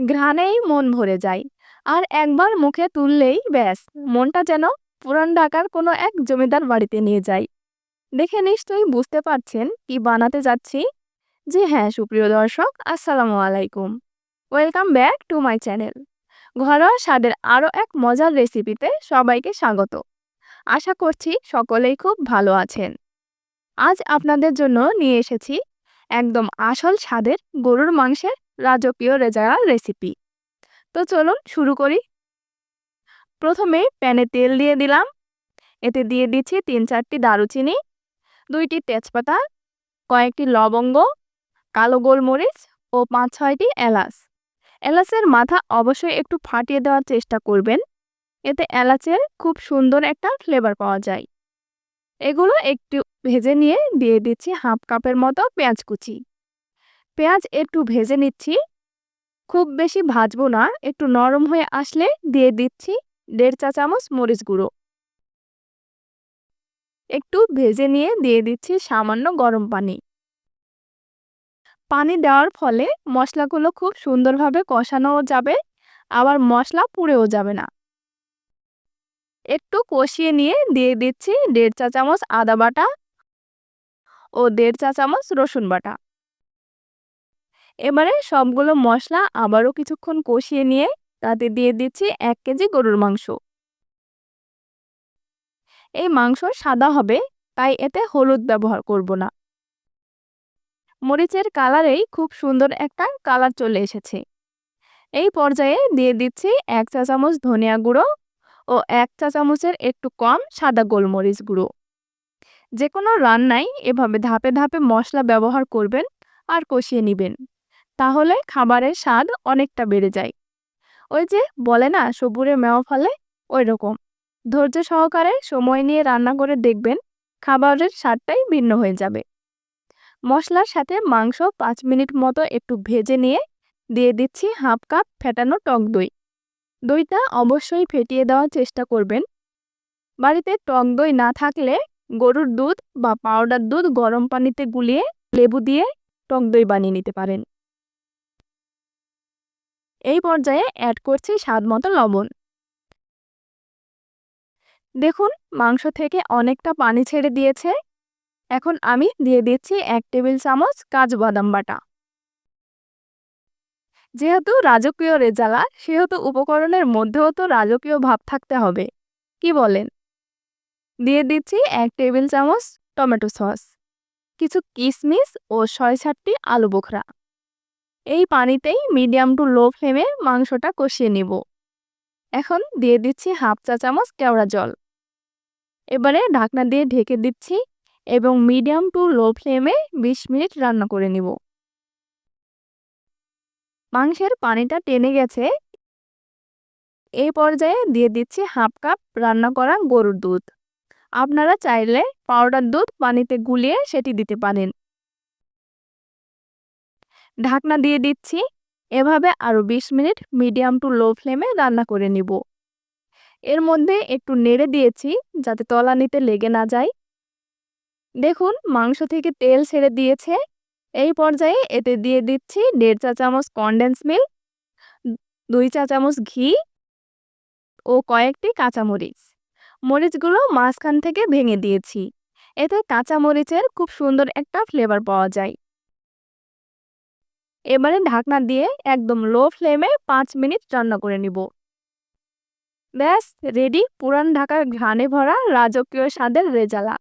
ঘ্রাণেই মন ভরে যায়। আর একবার মুখে তুললেই ব্যাস, মনটা যেন পুরান ঢাকার কোনো এক জমিদার বাড়িতে নিয়ে যায়। দেখে নিশ্চয়ই বুঝতে পারছেন কি বানাতে যাচ্ছি? যে হ্যাঁ সুপ্রিয় দর্শক, আসসালামু আলাইকুম। Welcome back to my channel. ঘরোয়া স্বাদের আরও এক মজার রেসিপিতে সবাইকে স্বাগত। আশা করছি সকলেই খুব ভালো আছেন। আজ আপনাদের জন্য নিয়ে এসেছি একদম আসল স্বাদের গরুর মাংসের রাজকীয় রেজারা রেসিপি তো চলুন শুরু করি। প্রথমে প্যানে তেল দিয়ে দিলাম। এতে দিয়ে দিচ্ছি তিন চারটি দারুচিনি, দুইটি তেজপাতা, কয়েকটি লবঙ্গ, কালো গোলমরিচ ও পাঁচ ছয়টি এলাচ। এলাচের মাথা অবশ্যই একটু ফাটিয়ে দেওয়ার চেষ্টা করবেন। এতে এলাচের খুব সুন্দর একটা ফ্লেভার পাওয়া যায়। এগুলো একটু ভেজে নিয়ে দিয়ে দিচ্ছি হাফ কাপের মতো পেঁয়াজ কুচি। পেঁয়াজ একটু ভেজে নিচ্ছি। খুব বেশি ভাজবো না, একটু নরম হয়ে আসলে দিয়ে দিচ্ছি দেড় চা চামচ মরিচ গুঁড়ো। একটু ভেজে নিয়ে দিয়ে দিচ্ছি সামান্য গরম পানি। পানি দেওয়ার ফলে মশলাগুলো খুব সুন্দরভাবে কষানোও যাবে, আবার মশলা পুড়েও যাবে না। একটু কষিয়ে নিয়ে দিয়ে দিচ্ছি দেড় চা চামচ আদা বাটা ও দেড় চা চামচ রসুন বাটা। এবারে সবগুলো মশলা আবারও কিছুক্ষণ কষিয়ে নিয়ে তাতে দিয়ে দিচ্ছি এক কেজি গরুর মাংস। এই মাংস সাদা হবে, তাই এতে হলুদ ব্যবহার করব না। মরিচের কালারেই খুব সুন্দর একটা কালার চলে এসেছে। এই পর্যায়ে দিয়ে দিচ্ছি এক চা চামচ ধনিয়া গুঁড়ো ও এক চা চামচের একটু কম সাদা গোলমরিচ গুঁড়ো। যে কোনো রান্নায় এভাবে ধাপে ধাপে মশলা ব্যবহার করবেন আর কষিয়ে নেবেন। তাহলে খাবারের স্বাদ অনেকটা বেড়ে যায়। ওই যে বলে না, সবুরে মেওয়া ফলে ওই রকম। ধৈর্য সহকারে সময় নিয়ে রান্না করে দেখবেন খাবারের স্বাদটাই ভিন্ন হয়ে যাবে। মশলার সাথে মাংস পাঁচ মিনিট মতো একটু ভেজে নিয়ে দিয়ে দিচ্ছি হাফ কাপ ফেটানো টক দই। দইটা অবশ্যই ফেটিয়ে দেওয়ার চেষ্টা করবেন। বাড়িতে টক দই না থাকলে গরুর দুধ বা পাউডার দুধ গরম পানিতে গুলিয়ে লেবু দিয়ে টক দই বানিয়ে নিতে পারেন। এই পর্যায়ে অ্যাড করছি স্বাদ মতো লবণ। দেখুন, মাংস থেকে অনেকটা পানি ছেড়ে দিয়েছে। এখন আমি দিয়ে দিচ্ছি এক টেবিল চামচ কাজু বাদাম বাটা। যেহেতু রাজকীয় রেজালা, সেহেতু উপকরণের মধ্যেও তো রাজকীয় ভাব থাকতে হবে। কি বলেন? দিয়ে দিচ্ছি এক টেবিল চামচ টমেটো সস, কিছু কিশমিশ ও ছয় সাতটি আলু বোখরা। এই পানিতেই মিডিয়াম টু লো ফ্লেমে মাংসটা কষিয়ে নিব। এখন দিয়ে দিচ্ছি হাফ চা চামচ কেওড়া জল। এবারে ঢাকনা দিয়ে ঢেকে দিচ্ছি এবং মিডিয়াম টু লো ফ্লেমে বিশ মিনিট রান্না করে নিব। মাংসের পানিটা টেনে গেছে। এই পর্যায়ে দিয়ে দিচ্ছি হাফ কাপ রান্না করা গরুর দুধ। আপনারা চাইলে পাউডার দুধ পানিতে গুলিয়ে সেটি দিতে পারেন। ঢাকনা দিয়ে দিচ্ছি। এভাবে আরও বিশ মিনিট মিডিয়াম টু লো ফ্লেমে রান্না করে নিব। এর মধ্যে একটু নেড়ে দিয়েছি যাতে তলানিতে লেগে না যায়। দেখুন, মাংস থেকে তেল ছেড়ে দিয়েছে। এই পর্যায়ে এতে দিয়ে দিচ্ছি দেড় চা চামচ কনডেন্স মিল্ক দুই চা চামচ ঘি ও কয়েকটি কাঁচামরিচ। মরিচগুলো মাঝখান থেকে ভেঙে দিয়েছি। এতে কাঁচামরিচের খুব সুন্দর একটা ফ্লেভার পাওয়া যায়। এবারে ঢাকনা দিয়ে একদম লো ফ্লেমে পাঁচ মিনিট রান্না করে নিব। ব্যাস রেডি পুরান ঢাকার ঘ্রাণে ভরা রাজকীয় স্বাদের রেজালা।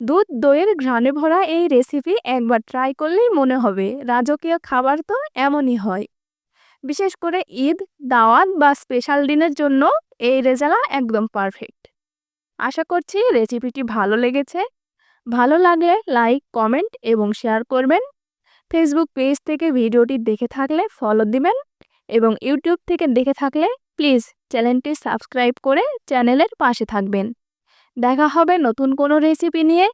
দুধ, দইয়ের ঘ্রাণে ভরা এই রেসিপি একবার ট্রাই করলেই মনে হবে রাজকীয় খাবার তো এমনই হয়। বিশেষ করে ঈদ, দাওয়াত বা স্পেশাল দিনের জন্য এই রেজালা একদম পারফেক্ট আশা করছি রেসিপিটি ভালো লেগেছে। ভালো লাগলে লাইক কমেন্ট এবং শেয়ার করবেন। ফেসবুক পেজ থেকে ভিডিওটি দেখে থাকলে ফলো দিবেন এবং ইউটিউব থেকে দেখে থাকলে প্লিজ চ্যানেলটি সাবস্ক্রাইব করে চ্যানেলের পাশে থাকবেন। দেখা হবে নতুন কোনো রেসিপি নিয়ে।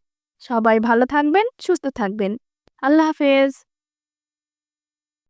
সবাই ভালো থাকবেন, সুস্থ থাকবেন। আল্লাহ হাফেজ।